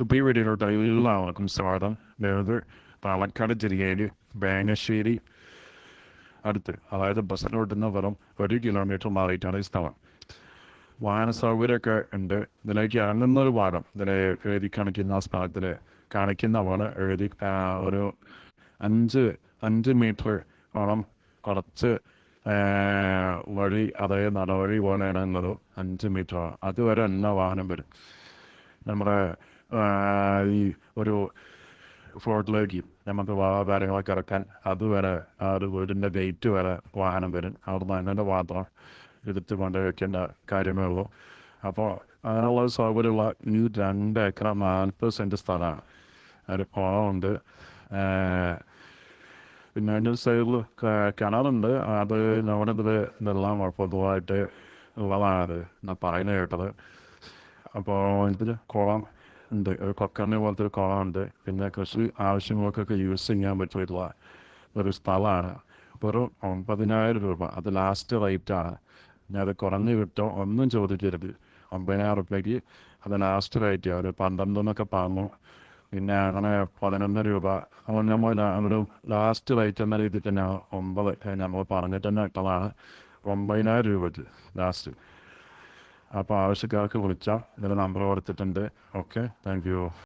വീടിലോട്ട് എല്ലാവർക്കും സ്വാഗതം. അതായത് പാലക്കാട് ജില്ലയിൽ ബാനശ്ശേരി അടുത്ത് അതായത് ബസ്സിലോട്ടുന്ന വെറും ഒരു കിലോമീറ്റർ മാറിയിട്ടാണ് ഈ സ്ഥലം. വാഹന സൗകര്യമൊക്കെ ഉണ്ട്. ഇതിലേക്ക് ഇറങ്ങുന്നൊരു ഭാഗം ഇതിലെ എഴുതി കാണിക്കുന്ന സ്ഥലത്തിൽ കാണിക്കുന്നവണ് എഴുതി ആ, ഒരു അഞ്ച് അഞ്ച് മീറ്റർ ഓളം കുറച്ച് ആ, വഴി അതായത് നടവഴി പോലെ ഇറങ്ങുന്നത് അഞ്ച് മീറ്റർ അതുവരെ എണ്ണ വാഹനം വരും. നമ്മുടെ ആ, ഒരു ഫ്ലോട്ടിലേക്ക് നമുക്ക് കാര്യങ്ങളൊക്കെ ഇറക്കാൻ അതുവരെ ഒരു വീടിന്റെ ഗേറ്റ് വരെ വാഹനം വരും. അവിടെ നിന്ന് മാത്രം എടുത്ത് കൊണ്ട് വയ്ക്കേണ്ട കാര്യമേ ഉള്ളൂ. അപ്പോൾ അങ്ങനെയുള്ള സൗകര്യമുള്ള ഈ രണ്ട് ഏക്കർ നാൽപ്പത് സെന്റ് സ്ഥലമാണ്. ഒരു കുളമുണ്ട് പിന്നെ അതിന്റെ സൈഡിൽ കിണറുണ്ട്. അത് നമ്മുടെ ഇതിൽ ഇതെല്ലാം പൊതുവായിട്ട് ഉള്ളതാണ്. പറയുന്നത് കേട്ടത്. അപ്പോൾ ഇതിൽ കുളം ഉണ്ട്. ഒരു കൊക്കറിനെ പോലത്തെ ഒരു കുളമുണ്ട്. പിന്നെ കൃഷി ആവശ്യങ്ങൾക്കൊക്കെ യൂസ് ചെയ്യാൻ പറ്റിയിട്ടുള്ള ഒരു സ്ഥലമാണ്. വെറും ഒമ്പതിനായിരം രൂപ. അത് ലാസ്റ്റ് റേറ്റാണ് ഞാൻ അത് കുറഞ്ഞ് കിട്ടോ ഒന്നും ചോദിക്കരുത്. ഒമ്പതിനായിരം റുപ്യക്ക് അത് ലാസ്റ്റ് റേറ്റ് ഒരു പന്ത്രണ്ടെന്നൊക്കെ പറഞ്ഞു. പിന്നെ അങ്ങനെ പതിനൊന്ന് രൂപ. നമ്മൾ ഒരു ലാസ്റ്റ് റേറ്റ് എന്ന രീതിയിൽ തന്നെ ഒമ്പത് നമ്മൾ പറഞ്ഞിട്ട് തന്നെ ഇട്ടതാണ്. ഒമ്പതിനായിരം രൂപയ്ക്ക് ലാസ്റ്റ് അപ്പോൾ ആവശ്യക്കാർക്ക് വിളിച്ചാൽ ഇതിന്റെ നമ്പർ കൊടുത്തിട്ടുണ്ട്. Okay thank you